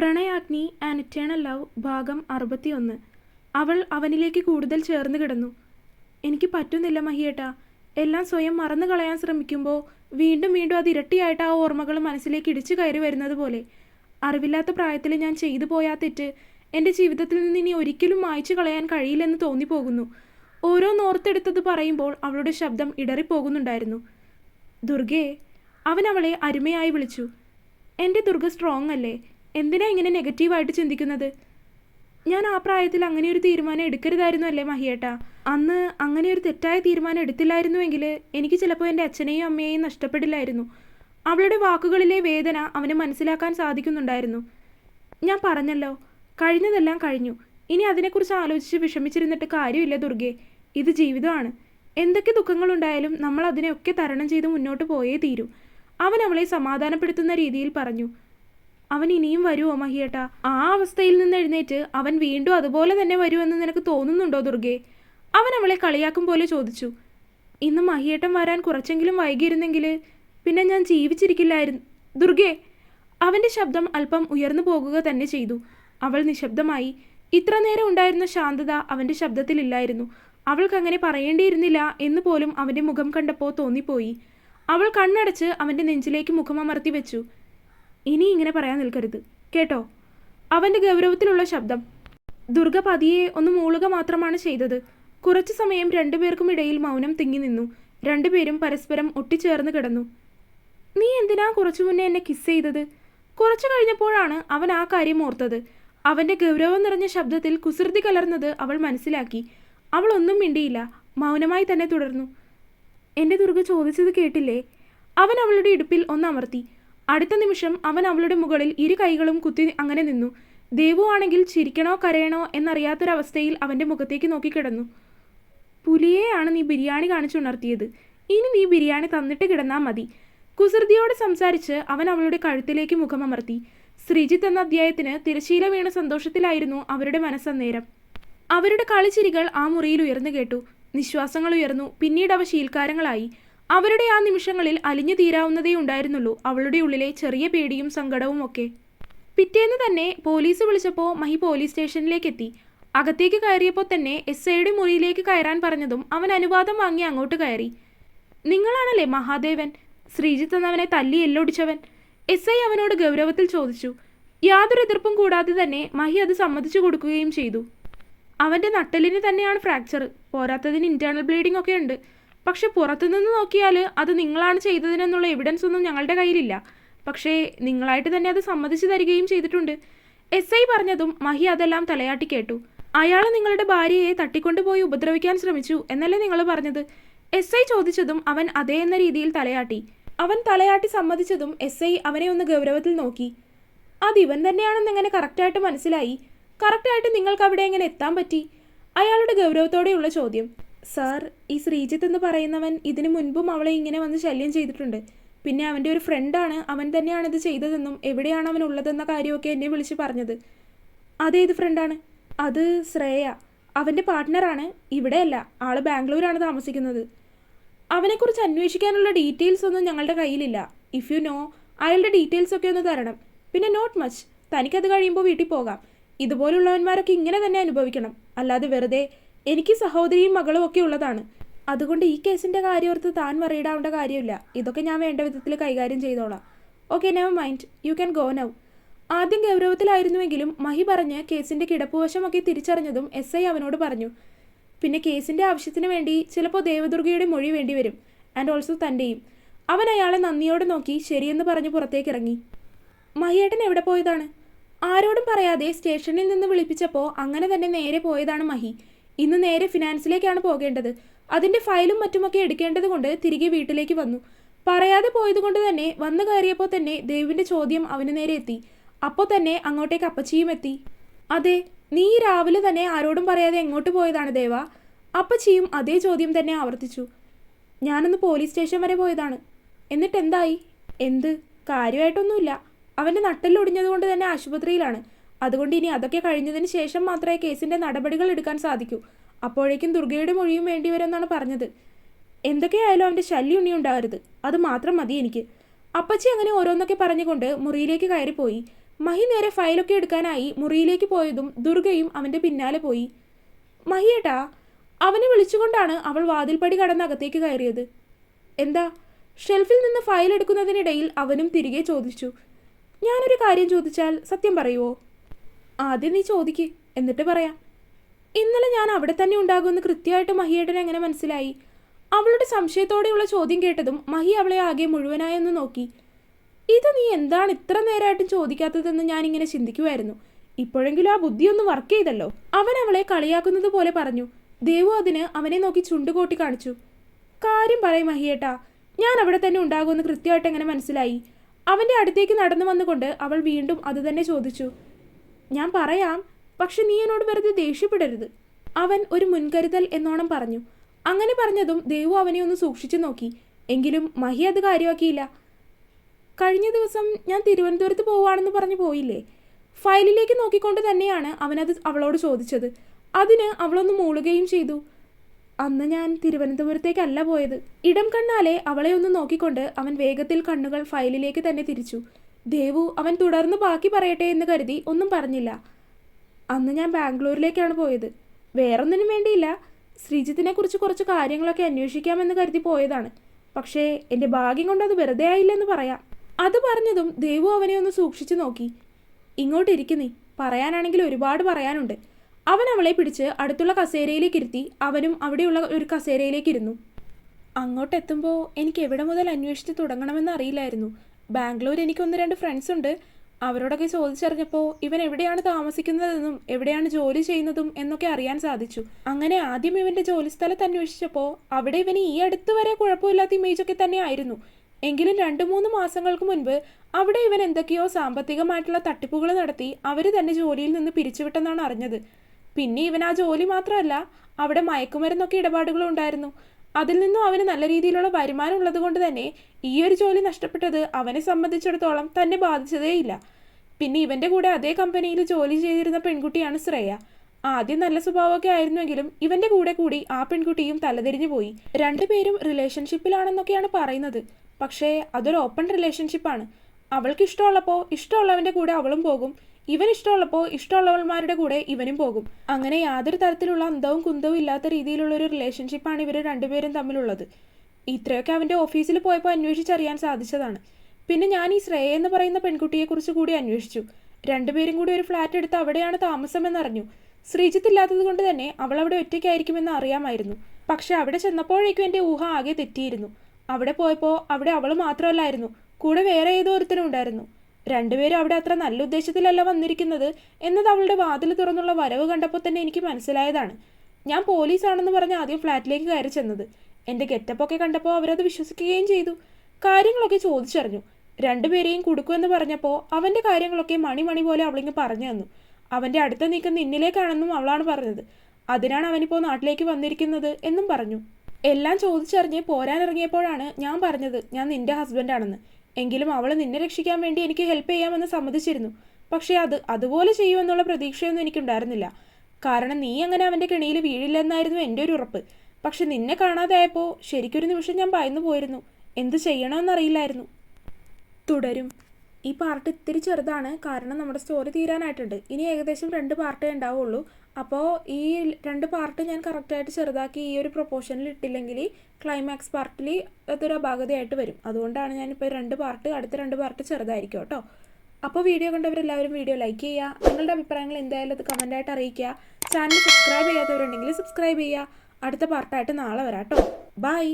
Pranayagni and eternal love ഭാഗം അറുപത്തിയൊന്ന്. അവൾ അവനിലേക്ക് കൂടുതൽ ചേർന്ന് കിടന്നു. എനിക്ക് പറ്റുന്നില്ല മഹിയേട്ടാ. എല്ലാം സ്വയം മറന്നു കളയാൻ ശ്രമിക്കുമ്പോൾ വീണ്ടും വീണ്ടും അത് ഇരട്ടിയായിട്ട് ആ ഓർമ്മകൾ മനസ്സിലേക്ക് ഇടിച്ചു കയറി വരുന്നത് പോലെ. അറിവില്ലാത്ത പ്രായത്തിൽ ഞാൻ ചെയ്തു പോയാ തെറ്റ് എന്റെ ജീവിതത്തിൽ നിന്ന് ഇനി ഒരിക്കലും മായ്ച്ചു കളയാൻ കഴിയില്ലെന്ന് തോന്നിപ്പോകുന്നു. ഓരോ നോർത്തെടുത്തത് പറയുമ്പോൾ അവളുടെ ശബ്ദം ഇടറിപ്പോകുന്നുണ്ടായിരുന്നു. ദുർഗയെ അവൻ അവളെ അരുമയായി വിളിച്ചു. എന്റെ ദുർഗ സ്ട്രോങ് അല്ലേ? എന്തിനാ ഇങ്ങനെ നെഗറ്റീവായിട്ട് ചിന്തിക്കുന്നത്? ഞാൻ ആ പ്രായത്തിൽ അങ്ങനെ ഒരു തീരുമാനം എടുക്കരുതായിരുന്നു അല്ലേ മഹിയേട്ട? അന്ന് അങ്ങനെ ഒരു തെറ്റായ തീരുമാനം എടുത്തില്ലായിരുന്നുവെങ്കിൽ എനിക്ക് ചിലപ്പോൾ എന്റെ അച്ഛനെയും അമ്മയെയും നഷ്ടപ്പെടില്ലായിരുന്നു. അവളുടെ വാക്കുകളിലെ വേദന അവന് മനസ്സിലാക്കാൻ സാധിക്കുന്നുണ്ടായിരുന്നു. ഞാൻ പറഞ്ഞല്ലോ കഴിഞ്ഞതെല്ലാം കഴിഞ്ഞു. ഇനി അതിനെക്കുറിച്ച് ആലോചിച്ച് വിഷമിച്ചിരുന്നിട്ട് കാര്യമില്ല ദുർഗെ. ഇത് ജീവിതമാണ്. എന്തൊക്കെ ദുഃഖങ്ങളുണ്ടായാലും നമ്മൾ അതിനെയൊക്കെ തരണം ചെയ്ത് മുന്നോട്ട് പോയേ തീരൂ. അവൻ അവളെ സമാധാനപ്പെടുത്തുന്ന രീതിയിൽ പറഞ്ഞു. അവൻ ഇനിയും വരുമോ മഹിയേട്ട? ആ അവസ്ഥയിൽ നിന്ന് എഴുന്നേറ്റ് അവൻ വീണ്ടും അതുപോലെ തന്നെ വരുമെന്ന് നിനക്ക് തോന്നുന്നുണ്ടോ ദുർഗെ? അവൻ അവളെ കളിയാക്കും പോലെ ചോദിച്ചു. ഇന്ന് മഹിയേട്ടൻ വരാൻ കുറച്ചെങ്കിലും വൈകിയിരുന്നെങ്കിൽ പിന്നെ ഞാൻ ജീവിച്ചിരിക്കില്ലായിരുന്നു ദുർഗെ! അവന്റെ ശബ്ദം അല്പം ഉയർന്നു പോകുക തന്നെ ചെയ്തു. അവൾ നിശബ്ദമായി ഇത്ര നേരം ഉണ്ടായിരുന്ന ശാന്തത അവന്റെ ശബ്ദത്തിലില്ലായിരുന്നു അവൾക്ക് അങ്ങനെ പറയേണ്ടിയിരുന്നില്ല എന്ന് പോലും അവന്റെ മുഖം കണ്ടപ്പോൾ തോന്നിപ്പോയി. അവൾ കണ്ണടച്ച് അവന്റെ നെഞ്ചിലേക്ക് മുഖമമർത്തി വെച്ചു. ഇനി ഇങ്ങനെ പറയാൻ നിൽക്കരുത്. കേട്ടോ? അവന്റെ ഗൗരവത്തിലുള്ള ശബ്ദം. ദുർഗ പതിയെ ഒന്ന് മൂളുക മാത്രമാണ് ചെയ്തത്. കുറച്ചു സമയം രണ്ടുപേർക്കും ഇടയിൽ മൗനം തിങ്ങി നിന്നു. രണ്ടുപേരും പരസ്പരം ഒട്ടിച്ചേർന്ന് കിടന്നു. നീ എന്തിനാ കുറച്ചു മുന്നേ എന്നെ കിസ് ചെയ്തത്? കുറച്ചു കഴിഞ്ഞപ്പോഴാണ് അവൻ ആ കാര്യം ഓർത്തത്. അവന്റെ ഗൗരവം നിറഞ്ഞ ശബ്ദത്തിൽ കുസൃതി കലർന്നത് അവൾ മനസ്സിലാക്കി. അവൾ ഒന്നും മിണ്ടിയില്ല. മൗനമായി തന്നെ തുടർന്നു. എന്റെ ദുർഗ ചോദിച്ചത് കേട്ടില്ലേ? അവൻ അവളുടെ ഇടുപ്പിൽ ഒന്നമർത്തി അടുത്ത നിമിഷം അവൻ അവളുടെ മുകളിൽ ഇരു കൈകളും കുത്തി അങ്ങനെ നിന്നു. ദേവു ആണെങ്കിൽ ചിരിക്കണോ കരയണോ എന്നറിയാത്തൊരവസ്ഥയിൽ അവന്റെ മുഖത്തേക്ക് നോക്കിക്കിടന്നു. പുലിയെയാണ് നീ ബിരിയാണി കാണിച്ചുണർത്തിയത്. ഇനി നീ ബിരിയാണി തന്നിട്ട് കിടന്നാൽ മതി. കുസൃതിയോട് സംസാരിച്ച് അവൻ അവളുടെ കഴുത്തിലേക്ക് മുഖമമർത്തി. ശ്രീജിത്ത് എന്ന അധ്യായത്തിന് തിരശീല വീണ സന്തോഷത്തിലായിരുന്നു അവരുടെ മനസ്സന്നേരം. അവരുടെ കളിച്ചിരികൾ ആ മുറിയിൽ ഉയർന്നു കേട്ടു. നിശ്വാസങ്ങൾ ഉയർന്നു. പിന്നീട് അവ ശീൽക്കാരങ്ങളായി. അവരുടെ ആ നിമിഷങ്ങളിൽ അലിഞ്ഞു തീരാവുന്നതേ ഉണ്ടായിരുന്നുള്ളൂ. അവളുടെ ഉള്ളിലെ ചെറിയ പേടിയും സങ്കടവും ഒക്കെ. പിറ്റേന്ന് തന്നെ പോലീസ് വിളിച്ചപ്പോൾ മഹി പോലീസ് സ്റ്റേഷനിലേക്ക് എത്തി അകത്തേക്ക് കയറിയപ്പോൾ തന്നെ എസ് ഐയുടെ മുറിയിലേക്ക് കയറാൻ പറഞ്ഞതും അവൻ അനുവാദം വാങ്ങി അങ്ങോട്ട് കയറി. നിങ്ങളാണല്ലേ മഹാദേവൻ? ശ്രീജിത്ത് എന്നവനെ തല്ലി എല്ലൊടിച്ചവൻ. എസ് ഐ അവനോട് ഗൗരവത്തിൽ ചോദിച്ചു. യാതൊരു എതിർപ്പും കൂടാതെ തന്നെ മഹി അത് സമ്മതിച്ചു കൊടുക്കുകയും ചെയ്തു. അവന്റെ നട്ടലിന് തന്നെയാണ് ഫ്രാക്ചർ പോരാത്തതിന് ഇന്റേണൽ ബ്ലീഡിംഗ് ഒക്കെ ഉണ്ട്. പക്ഷെ പുറത്തുനിന്ന് നോക്കിയാൽ അത് നിങ്ങളാണ് ചെയ്തതിനെന്നുള്ള എവിഡൻസ് ഒന്നും ഞങ്ങളുടെ കയ്യിലില്ല. പക്ഷേ നിങ്ങളായിട്ട് തന്നെ അത് സമ്മതിച്ചു തരികയും ചെയ്തിട്ടുണ്ട്. എസ് ഐ പറഞ്ഞതും മഹി അതെല്ലാം തലയാട്ടി കേട്ടു. അയാൾ നിങ്ങളുടെ ഭാര്യയെ തട്ടിക്കൊണ്ടുപോയി ഉപദ്രവിക്കാൻ ശ്രമിച്ചു എന്നല്ലേ നിങ്ങൾ പറഞ്ഞത്? എസ് ഐ ചോദിച്ചതും അവൻ അതേ എന്ന രീതിയിൽ തലയാട്ടി. അവൻ തലയാട്ടി സമ്മതിച്ചതും എസ് ഐ അവനെ ഒന്ന് ഗൗരവത്തിൽ നോക്കി. അത് ഇവൻ തന്നെയാണെന്ന് എങ്ങനെ കറക്റ്റായിട്ട് മനസ്സിലായി. കറക്റ്റായിട്ട് നിങ്ങൾക്ക് അവിടെ എങ്ങനെ എത്താൻ പറ്റി? അയാളുടെ ഗൗരവത്തോടെയുള്ള ചോദ്യം. സാർ ഈ ശ്രീജിത്ത് എന്ന് പറയുന്നവൻ ഇതിനു മുൻപും അവളെ ഇങ്ങനെ വന്ന് ശല്യം ചെയ്തിട്ടുണ്ട്. പിന്നെ അവന്റെ ഒരു ഫ്രണ്ടാണ് അവൻ തന്നെയാണ് ഇത് ചെയ്തതെന്നും എവിടെയാണ് അവൻ ഉള്ളതെന്ന കാര്യമൊക്കെ എന്നെ വിളിച്ച് പറഞ്ഞത്. അതേത് ഫ്രണ്ടാണ്? അത് ശ്രേയ. അവന്റെ പാർട്ട്ണറാണ്. ഇവിടെയല്ല. ആൾ ബാംഗ്ലൂരാണ് താമസിക്കുന്നത്. അവനെക്കുറിച്ച് അന്വേഷിക്കാനുള്ള ഡീറ്റെയിൽസ് ഒന്നും ഞങ്ങളുടെ കയ്യിലില്ല. ഇഫ് യു നോ അയാളുടെ ഡീറ്റെയിൽസ് ഒക്കെ ഒന്ന് തരണം. പിന്നെ നോട്ട് മച്ച് തനിക്കത് കഴിയുമ്പോൾ വീട്ടിൽ പോകാം. ഇതുപോലുള്ളവന്മാരൊക്കെ ഇങ്ങനെ തന്നെ അനുഭവിക്കണം. അല്ലാതെ വെറുതെ എനിക്ക് സഹോദരിയും മകളും ഒക്കെ ഉള്ളതാണ്. അതുകൊണ്ട് ഈ കേസിന്റെ കാര്യമോർത്ത് താൻ വറിയിടാവേണ്ട കാര്യമില്ല. ഇതൊക്കെ ഞാൻ വേണ്ട വിധത്തിൽ കൈകാര്യം ചെയ്തോളാം. Okay never mind you can go now ആദ്യം ഗൗരവത്തിലായിരുന്നുവെങ്കിലും മഹി പറഞ്ഞ് കേസിന്റെ കിടപ്പുവശമൊക്കെ തിരിച്ചറിഞ്ഞതും എസ് ഐ അവനോട് പറഞ്ഞു. പിന്നെ കേസിന്റെ ആവശ്യത്തിന് വേണ്ടി ചിലപ്പോൾ ദേവദുർഗയുടെ മൊഴി വേണ്ടിവരും ആൻഡ് ഓൾസോ തന്റെയും അവൻ അയാളെ നന്ദിയോടെ നോക്കി ശരിയെന്ന് പറഞ്ഞ് പുറത്തേക്ക് ഇറങ്ങി. മഹിയേട്ടൻ എവിടെ പോയതാണ്? ആരോടും പറയാതെ സ്റ്റേഷനിൽ നിന്ന് വിളിപ്പിച്ചപ്പോൾ അങ്ങനെ തന്നെ നേരെ പോയതാണ് മഹി. ഇന്ന് നേരെ ഫിനാൻസിലേക്കാണ് പോകേണ്ടത്. അതിന്റെ ഫയലും മറ്റുമൊക്കെ എടുക്കേണ്ടത് കൊണ്ട് തിരികെ വീട്ടിലേക്ക് വന്നു. പറയാതെ പോയതുകൊണ്ട് തന്നെ വന്നു കയറിയപ്പോൾ തന്നെ ദേവിന്റെ ചോദ്യം അവന് നേരെ എത്തി. അപ്പോൾ തന്നെ അങ്ങോട്ടേക്ക് അപ്പച്ചിയും എത്തി. അതെ നീ രാവിലെ തന്നെ ആരോടും പറയാതെ എങ്ങോട്ട് പോയതാണ് ദേവ? അപ്പച്ചിയും അതേ ചോദ്യം തന്നെ ആവർത്തിച്ചു. ഞാനൊന്ന് പോലീസ് സ്റ്റേഷൻ വരെ പോയതാണ്. എന്നിട്ട് എന്തായി? എന്ത്? കാര്യമായിട്ടൊന്നുമില്ല. അവന്റെ നട്ടലൊടിഞ്ഞതുകൊണ്ട് തന്നെ ആശുപത്രിയിലാണ്. അതുകൊണ്ട് ഇനി അതൊക്കെ കഴിഞ്ഞതിന് ശേഷം മാത്രമേ കേസിന്റെ നടപടികൾ എടുക്കാൻ സാധിക്കൂ. അപ്പോഴേക്കും ദുർഗയുടെ മൊഴിയും വേണ്ടിവരുമെന്നാണ് പറഞ്ഞത്. എന്തൊക്കെയായാലും അവന്റെ ശല്യം ഉണ്ണി ഉണ്ടാകരുത്. അത് മാത്രം മതി എനിക്ക്. അപ്പച്ചി അങ്ങനെ ഓരോന്നൊക്കെ പറഞ്ഞുകൊണ്ട് മുറിയിലേക്ക് കയറിപ്പോയി. മഹി നേരെ ഫയലൊക്കെ എടുക്കാനായി മുറിയിലേക്ക് പോയതും ദുർഗയും അവന്റെ പിന്നാലെ പോയി. മഹിയേട്ടാ അവനെ വിളിച്ചുകൊണ്ടാണ് അവൾ വാതിൽപ്പടി കടന്ന് അകത്തേക്ക് കയറിയത്. എന്താ? ഷെൽഫിൽ നിന്ന് ഫയൽ എടുക്കുന്നതിനിടയിൽ അവനും തിരികെ ചോദിച്ചു. ഞാനൊരു കാര്യം ചോദിച്ചാൽ സത്യം പറയുമോ ആദ്യം നീ ചോദിക്ക് എന്നിട്ട് പറയാം. ഇന്നലെ ഞാൻ അവിടെ തന്നെ ഉണ്ടാകുമെന്ന് കൃത്യമായിട്ട് മഹിയേട്ടന് എങ്ങനെ മനസ്സിലായി? അവളുടെ സംശയത്തോടെയുള്ള ചോദ്യം കേട്ടതും മഹി അവളെ ആകെ മുഴുവനായൊന്ന് നോക്കി. ഇത് നീ എന്താണ് ഇത്ര നേരമായിട്ടും ചോദിക്കാത്തതെന്ന് ഞാനിങ്ങനെ ചിന്തിക്കുമായിരുന്നു ഇപ്പോഴെങ്കിലും ആ ബുദ്ധിയൊന്ന് വർക്ക് ചെയ്തല്ലോ. അവൻ അവളെ കളിയാക്കുന്നത് പോലെ പറഞ്ഞു. ദേവു അതിന് അവനെ നോക്കി ചുണ്ടുകൂട്ടി കാണിച്ചു. കാര്യം പറയും മഹിയേട്ടാ ഞാൻ അവിടെ തന്നെ ഉണ്ടാകുമെന്ന് കൃത്യമായിട്ട് എങ്ങനെ മനസ്സിലായി? അവന്റെ അടുത്തേക്ക് നടന്നു വന്നുകൊണ്ട് അവൾ വീണ്ടും അതുതന്നെ ചോദിച്ചു. ഞാൻ പറയാം പക്ഷെ നീ എന്നോട് വെറുതെ ദേഷ്യപ്പെടരുത്. അവൻ ഒരു മുൻകരുതൽ എന്നോണം പറഞ്ഞു. അങ്ങനെ പറഞ്ഞതും ദേവു അവനെ ഒന്ന് സൂക്ഷിച്ചു നോക്കി. എങ്കിലും മഹി അത് കാര്യമാക്കിയില്ല. കഴിഞ്ഞ ദിവസം ഞാൻ തിരുവനന്തപുരത്ത് പോവുകയാണെന്ന് പറഞ്ഞു പോയില്ലേ? ഫയലിലേക്ക് നോക്കിക്കൊണ്ട് തന്നെയാണ് അവനത് അവളോട് ചോദിച്ചത്. അതിന് അവളൊന്ന് മൂളുകയും ചെയ്തു. അന്ന് ഞാൻ തിരുവനന്തപുരത്തേക്കല്ല പോയത്. ഇടം കണ്ണാലെ അവളെ ഒന്ന് നോക്കിക്കൊണ്ട് അവൻ വേഗത്തിൽ കണ്ണുകൾ ഫയലിലേക്ക് തന്നെ തിരിച്ചു. ദേവു അവൻ തുടർന്ന് ബാക്കി പറയട്ടെ എന്ന് കരുതി ഒന്നും പറഞ്ഞില്ല. അന്ന് ഞാൻ ബാംഗ്ലൂരിലേക്കാണ് പോയത്. വേറൊന്നിനും വേണ്ടിയില്ല. ശ്രീജിത്തിനെ കുറിച്ച് കുറച്ച് കാര്യങ്ങളൊക്കെ അന്വേഷിക്കാമെന്ന് കരുതി പോയതാണ്. പക്ഷേ എന്റെ ഭാഗ്യം കൊണ്ട് അത് വെറുതെ ആയില്ലെന്ന് പറയാം. അത് പറഞ്ഞതും ദേവു അവനെ ഒന്ന് സൂക്ഷിച്ചു നോക്കി. ഇങ്ങോട്ടിരിക്കുന്നേ പറയാനാണെങ്കിൽ ഒരുപാട് പറയാനുണ്ട്. അവൻ അവളെ പിടിച്ച് അടുത്തുള്ള കസേരയിലേക്ക് ഇരുത്തി അവനും അവിടെയുള്ള ഒരു കസേരയിലേക്ക് ഇരുന്നു. അങ്ങോട്ടെത്തുമ്പോൾ എനിക്ക് എവിടെ മുതൽ അന്വേഷിച്ച് തുടങ്ങണമെന്ന് അറിയില്ലായിരുന്നു. ബാംഗ്ലൂർ എനിക്ക് ഒന്ന് രണ്ട് ഫ്രണ്ട്സ് ഉണ്ട്. അവരോടൊക്കെ ചോദിച്ചറിഞ്ഞപ്പോൾ ഇവൻ എവിടെയാണ് താമസിക്കുന്നതെന്നും എവിടെയാണ് ജോലി ചെയ്യുന്നതും എന്നൊക്കെ അറിയാൻ സാധിച്ചു. അങ്ങനെ ആദ്യം ഇവന്റെ ജോലി സ്ഥലത്ത് അന്വേഷിച്ചപ്പോൾ അവിടെ ഇവന് ഈ അടുത്ത് വരെ കുഴപ്പമില്ലാത്ത ഇമേജൊക്കെ തന്നെ ആയിരുന്നു. എങ്കിലും രണ്ട് മൂന്ന് മാസങ്ങൾക്ക് മുൻപ് അവിടെ ഇവൻ എന്തൊക്കെയോ സാമ്പത്തികമായിട്ടുള്ള തട്ടിപ്പുകൾ നടത്തി അവർ തന്നെ ജോലിയിൽ നിന്ന് പിരിച്ചുവിട്ടെന്നാണ് അറിഞ്ഞത്. പിന്നെ ഇവൻ ആ ജോലി മാത്രമല്ല അവിടെ മയക്കുമരുന്നൊക്കെ ഇടപാടുകളും ഉണ്ടായിരുന്നു അതിൽ നിന്നും അവന് നല്ല രീതിയിലുള്ള വരുമാനം ഉള്ളത് കൊണ്ട് തന്നെ ഈ ഒരു ജോലി നഷ്ടപ്പെട്ടത് അവനെ സംബന്ധിച്ചിടത്തോളം തന്നെ ബാധിച്ചതേയില്ല. പിന്നെ ഇവന്റെ കൂടെ അതേ കമ്പനിയിൽ ജോലി ചെയ്തിരുന്ന പെൺകുട്ടിയാണ് ശ്രേയ. ആദ്യം നല്ല സ്വഭാവമൊക്കെ ആയിരുന്നുവെങ്കിലും ഇവന്റെ കൂടെ കൂടി ആ പെൺകുട്ടിയും തലതിരിഞ്ഞു പോയി. രണ്ടുപേരും റിലേഷൻഷിപ്പിലാണെന്നൊക്കെയാണ് പറയുന്നത്. പക്ഷേ അതൊരു ഓപ്പൺ റിലേഷൻഷിപ്പാണ് അവൾക്ക് ഇഷ്ടമുള്ളപ്പോൾ ഇഷ്ടമുള്ളവന്റെ കൂടെ അവളും പോകും. ഇവൻ ഇഷ്ടമുള്ളപ്പോൾ ഇഷ്ടമുള്ളവന്മാരുടെ കൂടെ ഇവനും പോകും. അങ്ങനെ യാതൊരു തരത്തിലുള്ള അന്തവും കുന്തവും ഇല്ലാത്ത രീതിയിലുള്ള ഒരു റിലേഷൻഷിപ്പാണ് ഇവർ രണ്ടുപേരും തമ്മിലുള്ളത്. ഇത്രയൊക്കെ അവന്റെ ഓഫീസിൽ പോയപ്പോൾ അന്വേഷിച്ചറിയാൻ സാധിച്ചതാണ്. പിന്നെ ഞാൻ ഈ ശ്രേയ എന്ന് പറയുന്ന പെൺകുട്ടിയെക്കുറിച്ച് കൂടി അന്വേഷിച്ചു. രണ്ടുപേരും കൂടി ഒരു ഫ്ലാറ്റ് എടുത്ത് അവിടെയാണ് താമസമെന്നറിഞ്ഞു ശ്രീജിത്ത് ഇല്ലാത്തത് കൊണ്ട് തന്നെ അവൾ അവിടെ ഒറ്റയ്ക്കായിരിക്കുമെന്ന് അറിയാമായിരുന്നു. പക്ഷെ അവിടെ ചെന്നപ്പോഴേക്കും എന്റെ ഊഹ ആകെ തെറ്റിയിരുന്നു. അവിടെ പോയപ്പോൾ അവിടെ അവൾ മാത്രമല്ലായിരുന്നു. കൂടെ വേറെ ഏതോ ഒരുത്തരും ഉണ്ടായിരുന്നു രണ്ടുപേരും അവിടെ അത്ര നല്ല ഉദ്ദേശത്തിലല്ല വന്നിരിക്കുന്നത് എന്നത് അവളുടെ വാതിൽ തുറന്നുള്ള വരവ് കണ്ടപ്പോൾ തന്നെ എനിക്ക് മനസ്സിലായതാണ്. ഞാൻ പോലീസാണെന്ന് പറഞ്ഞ് ആദ്യം ഫ്ലാറ്റിലേക്ക് കയറി ചെന്നത്. എന്റെ ഗെറ്റപ്പൊക്കെ കണ്ടപ്പോൾ അവരത് വിശ്വസിക്കുകയും ചെയ്തു. കാര്യങ്ങളൊക്കെ ചോദിച്ചറിഞ്ഞു. രണ്ടുപേരെയും കൊടുക്കുമെന്ന് പറഞ്ഞപ്പോൾ അവന്റെ കാര്യങ്ങളൊക്കെ മണി മണി പോലെ അവളിങ്ങ് പറഞ്ഞു തന്നു. അവന്റെ അടുത്ത നീക്കം നിന്നിലേക്കാണെന്നും അവളാണ് പറഞ്ഞത്. അതിനാണ് അവനിപ്പോൾ നാട്ടിലേക്ക് വന്നിരിക്കുന്നത് എന്നും പറഞ്ഞു. എല്ലാം ചോദിച്ചറിഞ്ഞ് പോരാനിറങ്ങിയപ്പോഴാണ് ഞാൻ പറഞ്ഞത് ഞാൻ നിന്റെ ഹസ്ബൻഡാണെന്ന് എങ്കിലും അവൾ നിന്നെ രക്ഷിക്കാൻ വേണ്ടി എനിക്ക് ഹെൽപ്പ് ചെയ്യാമെന്ന് സമ്മതിച്ചിരുന്നു. പക്ഷേ അത് അതുപോലെ ചെയ്യുമെന്നുള്ള പ്രതീക്ഷയൊന്നും എനിക്കുണ്ടായിരുന്നില്ല. കാരണം നീ അങ്ങനെ അവന്റെ കെണിയിൽ വീഴില്ലെന്നായിരുന്നു എന്റെ ഒരു ഉറപ്പ്. പക്ഷെ നിന്നെ കാണാതായപ്പോൾ ശരിക്കൊരു നിമിഷം ഞാൻ ഭയന്നു പോയിരുന്നു. എന്ത് ചെയ്യണമെന്നറിയില്ലായിരുന്നു തുടരും. ഈ പാർട്ട് ഇത്തിരി ചെറുതാണ്. കാരണം നമ്മുടെ സ്റ്റോറി തീരാനായിട്ടുണ്ട്. ഇനി ഏകദേശം രണ്ട് പാർട്ടേ ഉണ്ടാവുള്ളൂ. അപ്പോൾ ഈ രണ്ട് പാർട്ട് ഞാൻ കറക്റ്റായിട്ട് ചെറുതാക്കി ഈ ഒരു പ്രൊപ്പോഷനിൽ ഇട്ടില്ലെങ്കിൽ ക്ലൈമാക്സ് പാർട്ടിൽ അതൊരു അപാകതയായിട്ട് വരും. അതുകൊണ്ടാണ് ഞാനിപ്പോൾ രണ്ട് പാർട്ട് അടുത്ത രണ്ട് പാർട്ട് ചെറുതായിരിക്കും കേട്ടോ. അപ്പോൾ വീഡിയോ കണ്ടവരെല്ലാവരും വീഡിയോ ലൈക്ക് ചെയ്യുക നിങ്ങളുടെ അഭിപ്രായങ്ങൾ എന്തായാലും അത് കമന്റായിട്ട് അറിയിക്കുക. ചാനൽ സബ്സ്ക്രൈബ് ചെയ്യാത്തവരുണ്ടെങ്കിൽ സബ്സ്ക്രൈബ് ചെയ്യുക. അടുത്ത പാർട്ടായിട്ട് നാളെ വരാം കേട്ടോ. ബൈ